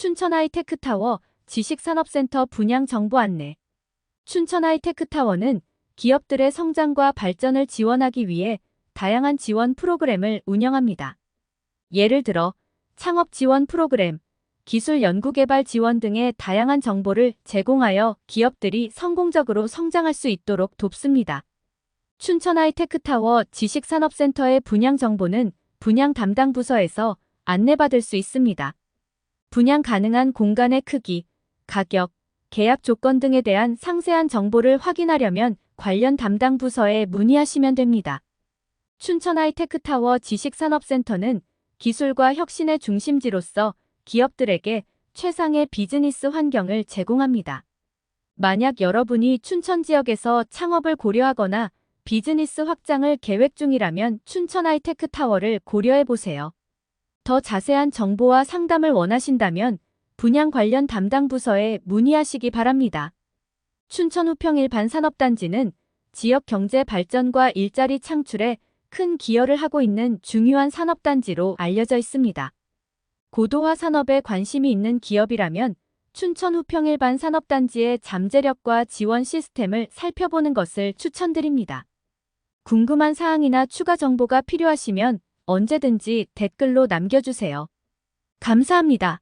춘천 하이테크타워 지식산업센터 분양 정보 안내. 춘천 하이테크타워는 기업들의 성장과 발전을 지원하기 위해 다양한 지원 프로그램을 운영합니다. 예를 들어 창업 지원 프로그램, 기술 연구개발 지원 등의 다양한 정보를 제공하여 기업들이 성공적으로 성장할 수 있도록 돕습니다. 춘천 하이테크타워 지식산업센터의 분양 정보는 분양 담당 부서에서 안내받을 수 있습니다. 분양 가능한 공간의 크기, 가격, 계약 조건 등에 대한 상세한 정보를 확인하려면 관련 담당 부서에 문의하시면 됩니다. 춘천 하이테크타워 지식산업센터는 기술과 혁신의 중심지로서 기업들에게 최상의 비즈니스 환경을 제공합니다. 만약 여러분이 춘천 지역에서 창업을 고려하거나 비즈니스 확장을 계획 중이라면 춘천 하이테크 타워를 고려해 보세요. 더 자세한 정보와 상담을 원하신다면 분양 관련 담당 부서에 문의하시기 바랍니다. 춘천 우평일반 산업단지는 지역 경제 발전과 일자리 창출에 큰 기여를 하고 있는 중요한 산업단지로 알려져 있습니다. 고도화 산업에 관심이 있는 기업이라면 춘천 우평일반 산업단지의 잠재력과 지원 시스템을 살펴보는 것을 추천드립니다. 궁금한 사항이나 추가 정보가 필요하시면 언제든지 댓글로 남겨주세요. 감사합니다.